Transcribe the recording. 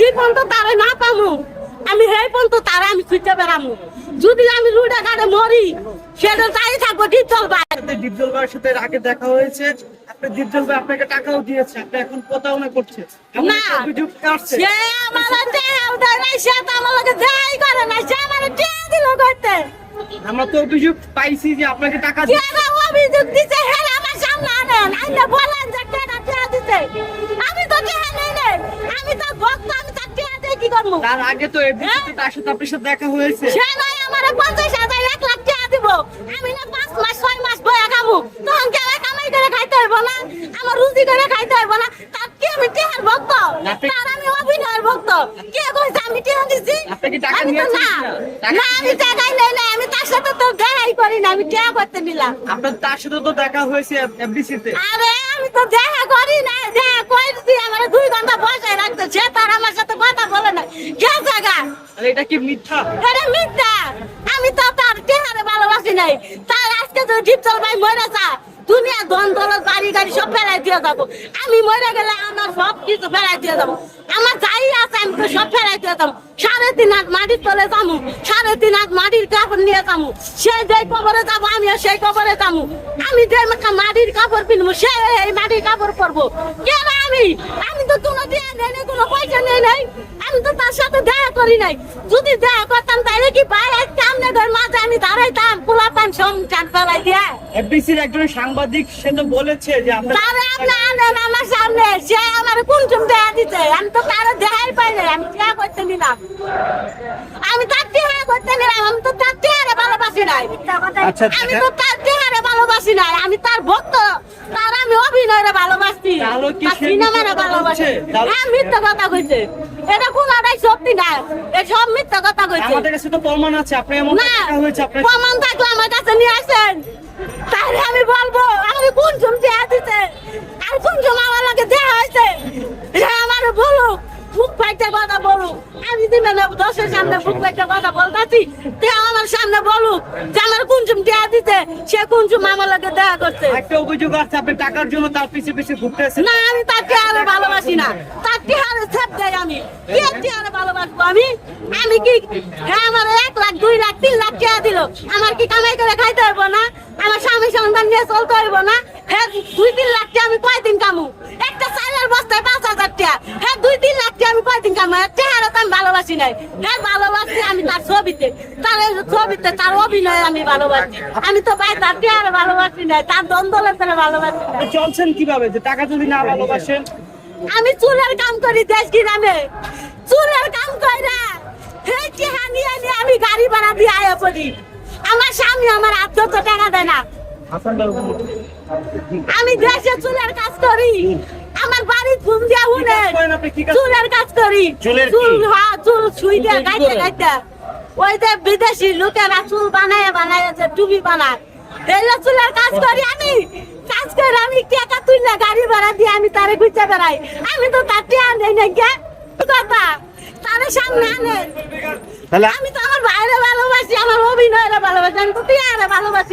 যে পর্যন্ত তারে না পামু আমি সেই পর্যন্ত তারা আমি খুঁজতে বেড়ামু। যদি আমি রুডে ঘাটে মরি সেটা তাই থাকব চলবে সাথে ডিপজল ভাইয়ের সাথে আগে দেখা হয়েছে। আপনি ডিপজল ভাই আপনাকে টাকাও দিয়েছে আপনি এখন প্রতারণা করছে না একটা অভিযোগ আসছে সে আমার দেহ দেয় নাই সে তো আমার লগে দেয় করে না সে আমার দেহ দিল করতে? আমরা তো অভিযোগ পাইছি যে আপনাকে টাকা অভিযোগ দিছে? হ্যাঁ আমার সামনে আনেন। আইনা বলেন যে কেনা টিয়া দিছে? আমি আমি তো ভক্ত আমি তার টিয়া দিয়ে কি করব? তার আগে তো এফডিসিতে তার সাথে আপনার সাথে দেখা হয়েছে। সে নয় আমার পঞ্চাশ হাজার এক লাখ টাকা দিব। আমি না পাঁচ মাস 6 মাস খাব তখন কে কামাই করে খাইতে হইব না? আমার রুজি করে খাইতে হইব না? তার কি আমি টিহার ভক্ত? তার আমি অভিনয়ের ভক্ত। কে কইছে আমি টিহা দিছি? আমি তো না। না আমি টাকাই নেই নাই। আমি তার সাথে তো দেখাই করি না আমি টিহা করতে নিলাম। আপনার তার সাথে তো দেখা হয়েছে এফডিসিতে। আরে আমি তো দেখা করি না দেখা কইছি আমার দুই ঘণ্টা বসে রাখতে সে তার আমার সাথে কথা বলে না। কে জায়গা আর এটা কি মিথ্যা? এটা মিথ্যা। আমি তো তার ভালোবাসি নাই। তার আজকে তো ডিপ চল ভাই মরে যা। দুনিয়া ধন দৌলত বাড়ি গাড়ি সব ফেলাই দিয়ে যাব। আমি মরে গেলে আমার সব কিছু ফেলাই দিয়ে যাব। আমার যাই আছে, আমি তো সব ফেলাই দিয়ে যাব। সাড়ে তিন হাত মাটির তলে যাব। সাড়ে তিন হাত মাটির কাপড় নিয়ে যাব। সে যেই কবরে যাব, আমিও সেই কবরে যাব। আমি যে মাটির কাপড় কিনবো সে এই মাটির কাপড় পরবো। কেন আমি? আমি তো কোনো দিয়ে নেই কোনো পয়সা নেই নাই। আমি তো তার সাথে দেখা করি নাই। যদি দেখা করতাম তাহলে কি ভাই এক সামনে সংসার ফেলাই দিয়া। এফডিসির একজন সাংবাদিক সে তো বলেছে যে তারে আপনি আনেন আমার সামনে সে আমার কোন চুম দেখা দিতে আমি তো তারে দেখাই পাই না আমি দেখা করতে নিলাম। আমি তার চেহারা করতে নিলাম আমি তো তার ভালোবাসি নাই। আচ্ছা, আমি তো তার ভালোবাসি নাই আমি তার ভক্ত। ভালোবাসি হ্যাঁ মিথ্যা কথা কইছে। এটা কোনটাই সত্যি না এ সব মিথ্যা কথা কইছে। আমাদের কাছে তো প্রমাণ আছে আপনি এমন হয়েছে আপনার প্রমাণ থাকলে আমার কাছে নিয়ে আসেন। তাহলে আমি বলব কথা বলুক আমি দিবে না দশের সামনে মুখ ফাইতে কথা বলতাছি তে আমার সামনে বলুক যে আমার কোন জম দেয়া দিতে সে কোন জম আমার লাগে দেয়া করছে একটা অভিযোগ আছে আপনি টাকার জন্য তার পিছে পিছে ঘুরতেছেন। না আমি তার চেহারা ভালোবাসি না। তার চেহারা ছেপ দেয় আমি। কি চেহারা ভালোবাসবো আমি? আমি কি হ্যাঁ আমার এক লাখ দুই লাখ তিন লাখ চেহারা দিল। আমার কি কামাই করে খাইতে হইব না? আমার স্বামী সন্তান নিয়ে চলতে হইব না? হ্যাঁ দুই তিন লাখ টাকা আমি কয়দিন কামু একটা চালের বস্তায় পাঁচ হাজার টাকা হ্যাঁ দুই তিন লাখ টাকা আমি কয়দিন কামু হ্যাঁ চেহারা তো আমি ভালোবাসি নাই। হ্যাঁ ভালোবাসি আমি তার ছবিতে। তার ছবিতে তার অভিনয় আমি ভালোবাসি। আমি তো ভাই তার চেহারা ভালোবাসি নাই তার দ্বন্দ্বের তারা ভালোবাসি চলছেন কীভাবে? যে টাকা যদি না ভালোবাসেন? আমি চুলের কাম করি দেশ গ্রামে। চুলের কাম কইরা হে চেহা নিয়ে নিয়ে আমি গাড়ি ভাড়া দিয়ে আয়া পড়ি। আমার স্বামী আমার আত্মত টাকা দেয় না। আমি দেশে চুলের কাজ করি। আমার ঘুম দিয়া উনে চুলের কাজ করি। চুল হ্যাঁ চুল ছুই দিয়ে গাইতে গাইতে। ওই যে বিদেশি লোকেরা চুল বানায় বানায় যে টুপি বানায়। এইলা চুলের কাজ করি আমি। কাজ করে আমি টাকা তুললে গাড়ি ভাড়া দিয়ে আমি তারে ঘুরতে বেড়াই। আমি তো তার টিয়া নেই না কে কথা? তারে সামনে আনে। আমি তো আমার ভাইরে ভালোবাসি আমার অভিনয়রে ভালোবাসি আমি তো টিয়ারে ভালোবাসি।